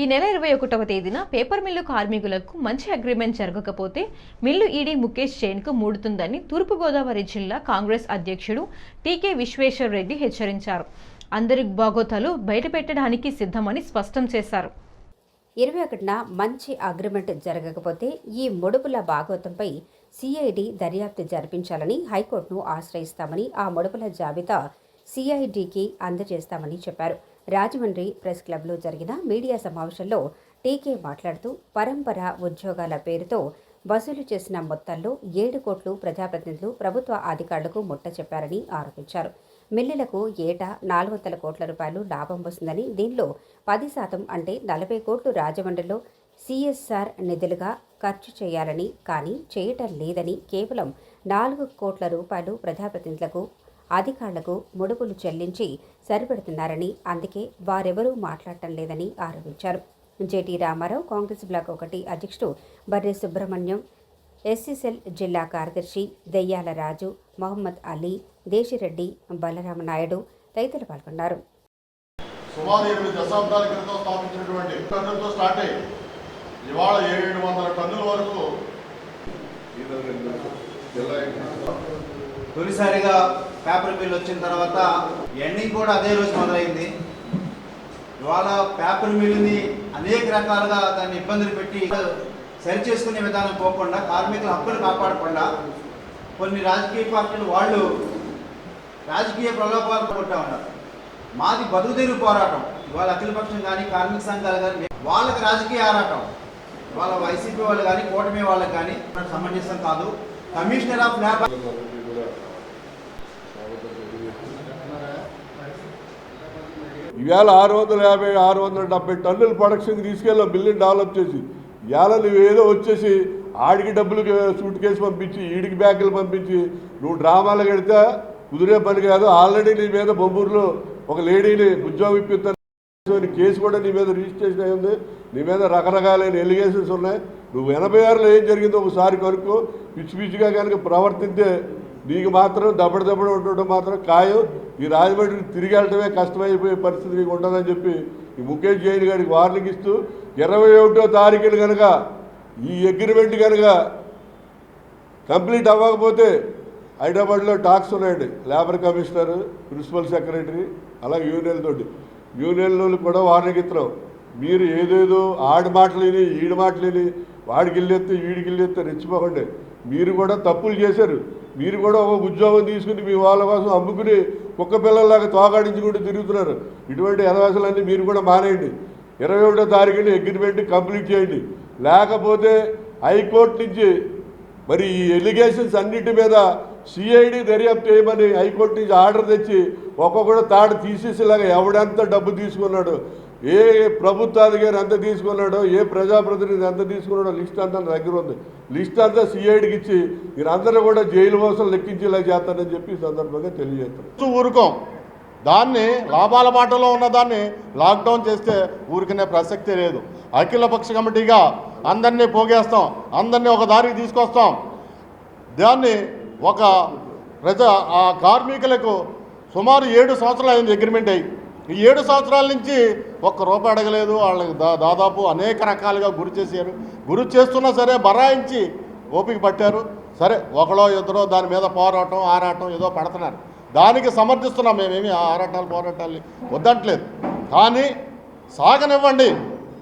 ఈ నెల ఇరవై ఒకటవ తేదీన పేపర్ మిల్లు కార్మికులకు మంచి అగ్రిమెంట్ జరగకపోతే మిల్లు ఈడీ ముఖేష్ జైన్కు మూడుతుందని తూర్పుగోదావరి జిల్లా కాంగ్రెస్ అధ్యక్షుడు టీకే విశ్వేశ్వర్ రెడ్డి హెచ్చరించారు. అందరి బాగోతాలు బయటపెట్టడానికి సిద్ధమని స్పష్టం చేశారు. ఇరవై ఒకటిన మంచి అగ్రిమెంట్ జరగకపోతే ఈ ముడుపుల భాగవతంపై సిఐడి దర్యాప్తు జరిపించాలని హైకోర్టును ఆశ్రయిస్తామని ఆ ముడుపుల జాబితా సిఐడికి అందజేస్తామని చెప్పారు. రాజమండ్రి ప్రెస్ క్లబ్లో జరిగిన మీడియా సమావేశంలో టీకే మాట్లాడుతూ పరంపర ఉద్యోగాల పేరుతో వసూలు చేసిన మొత్తంలో ఏడు కోట్లు ప్రజాప్రతినిధులు ప్రభుత్వ అధికారులకు ముట్ట చెప్పారని ఆరోపించారు. మిల్లులకు ఏటా నాలుగు వందల కోట్ల రూపాయలు లాభం వస్తుందని దీనిలో పది శాతం అంటే నలభై కోట్లు రాజమండ్రిలో సిఎస్ఆర్ నిధులుగా ఖర్చు చేయాలని కానీ చేయటం లేదని కేవలం నాలుగు కోట్ల రూపాయలు ప్రజాప్రతినిధులకు అధికారులకు ముడుపులు చెల్లించి సరిపెడుతున్నారని అందుకే వారెవరూ మాట్లాడటం లేదని ఆరోపించారు. జేటీ రామారావు కాంగ్రెస్ బ్లాక్ ఒకటి అధ్యక్షుడు బర్రె సుబ్రహ్మణ్యం ఎస్సీసెల్ జిల్లా కార్యదర్శి దెయ్యాల రాజు మొహమ్మద్ అలీ దేశిరెడ్డి బలరామ నాయుడు తదితరులు పాల్గొన్నారు. సుమారు ఎనిమిది దశాబ్దాల క్రితం స్థాపించినటువంటి టన్నులతో స్టార్ట్ అయ్యి ఇవాళ ఏడు వందల టన్నుల వరకు తొలిసారిగా పేపర్ మిల్ వచ్చిన తర్వాత ఎండింగ్ కూడా అదే రోజు మొదలైంది. ఇవాళ పేపర్ మిల్ని అనేక రకాలుగా దాన్ని ఇబ్బందులు పెట్టి సరి చేసుకునే విధానం పోకుండా కార్మికుల హక్కులు కాపాడకుండా కొన్ని రాజకీయ పార్టీలు వాళ్ళు రాజకీయ ప్రలోభాలు కొట్టా ఉన్నారు. మాది బతుకుదేరు పోరాటం. ఇవాళ అఖిలపక్షం కానీ కార్మిక సంఘాలు కానీ వాళ్ళకి రాజకీయ ఆరాటం. వాళ్ళ వైసీపీ వాళ్ళు కానీ కూటమి వాళ్ళకి కానీ సమంజసం కాదు. కమిషనర్ ఆఫ్ లేబర్ ఇవాళ ఆరు వందల యాభై ఆరు వందల డెబ్బై టన్నుల ప్రొడక్షన్కి తీసుకెళ్ళాం బిల్లుని డెవలప్ చేసి ఇవాళ నువ్వు ఏదో వచ్చేసి ఆడికి డబ్బులు సూట్ కేసు పంపించి ఈడికి బ్యాగులు పంపించి నువ్వు డ్రామాలు కడితే కుదిరే పని కాదు. ఆల్రెడీ నీ మీద బొబ్బూరులో ఒక లేడీని ఉద్యోగం ఇప్పిస్తాను కేసు కూడా నీ మీద రిజిస్ట్రేషన్ అయి ఉంది. నీ మీద రకరకాలైన ఎలిగేషన్స్ ఉన్నాయి. నువ్వు ఎనభై ఆరులో ఏం జరిగిందో ఒకసారి కనుక్కో. పిచ్చి పిచ్చిగా కనుక ప్రవర్తిస్తే నీకు మాత్రం దబ్బడ దబ్బడ ఉండటం మాత్రం ఖాయం ఈ రాజమండ్రికి తిరిగి వెళ్ళటమే కష్టమైపోయే పరిస్థితి నీకు ఉండదని చెప్పి ఈ ముఖేష్ జైన్ గారికి వార్నింగ్ ఇస్తూ ఇరవై ఒకటో తారీఖున కనుక ఈ అగ్రిమెంట్ కనుక కంప్లీట్ అవ్వకపోతే హైదరాబాద్లో టాక్స్ ఉన్నాయండి. లేబర్ కమిషనర్ ప్రిన్సిపల్ సెక్రటరీ అలాగే యూనియన్ తోటి. యూనియన్ కూడా వార్నింగ్ ఇస్తున్నాం మీరు ఏదేదో ఆడి మాటలు విని ఈడి మాటలు విని వాడికి వెళ్ళేస్తే వీడికి వెళ్ళేస్తే రెచ్చిపోకండి. మీరు కూడా తప్పులు చేశారు. మీరు కూడా ఒక ఉద్యోగం తీసుకుని మీ వాళ్ళ కోసం అమ్ముకుని కుక్క పిల్లల్లాగా తోగాడించుకుంటూ తిరుగుతున్నారు. ఇటువంటి ఎదవాసాలన్నీ మీరు కూడా మానేయండి. ఇరవై ఒకటో తారీఖుని అగ్రిమెంట్ కంప్లీట్ చేయండి. లేకపోతే హైకోర్టు నుంచి మరి ఈ ఎలిగేషన్స్ అన్నిటి మీద సిఐడి దర్యాప్తు చేయమని హైకోర్టు నుంచి ఆర్డర్ తెచ్చి ఒక్కొక్కడు తాడు తీసేసేలాగా ఎవడెంత డబ్బు తీసుకున్నాడు ఏ ప్రభుత్వాధికారి ఎంత తీసుకున్నాడో ఏ ప్రజాప్రతినిధి ఎంత తీసుకున్నాడో లిస్ట్ అంతా దగ్గర ఉంది. లిస్ట్ అంతా సిఐడికి ఇచ్చి మీరందరూ కూడా జైలు కోసం లెక్కించేలా చేస్తారని చెప్పి సందర్భంగా తెలియజేస్తారు ఊరుకోం. దాన్ని లాభాల బాటలో ఉన్న దాన్ని లాక్డౌన్ చేస్తే ఊరికనే ప్రసక్తి లేదు. అఖిలపక్ష కమిటీగా అందరినీ పోగేస్తాం. అందరినీ ఒక దారికి తీసుకొస్తాం. దాన్ని ఒక ప్రజా ఆ కార్మికులకు సుమారు ఏడు సంవత్సరాలు అయింది అగ్రిమెంట్ అయ్యి. ఈ ఏడు సంవత్సరాల నుంచి ఒక్క రూపాయి అడగలేదు. వాళ్ళకి దాదాపు అనేక రకాలుగా గురి చేశారు. గురి చేస్తున్నా సరే బరాయించి ఓపిక పట్టారు. సరే ఒకడో ఇద్దరో దాని మీద పోరాటం ఆరాటం ఏదో పడుతున్నారు. దానికి సమర్థిస్తున్నాం మేమేమి ఆరాటాలు పోరాటాలు వద్దంటలేదు. కానీ సాగనివ్వండి.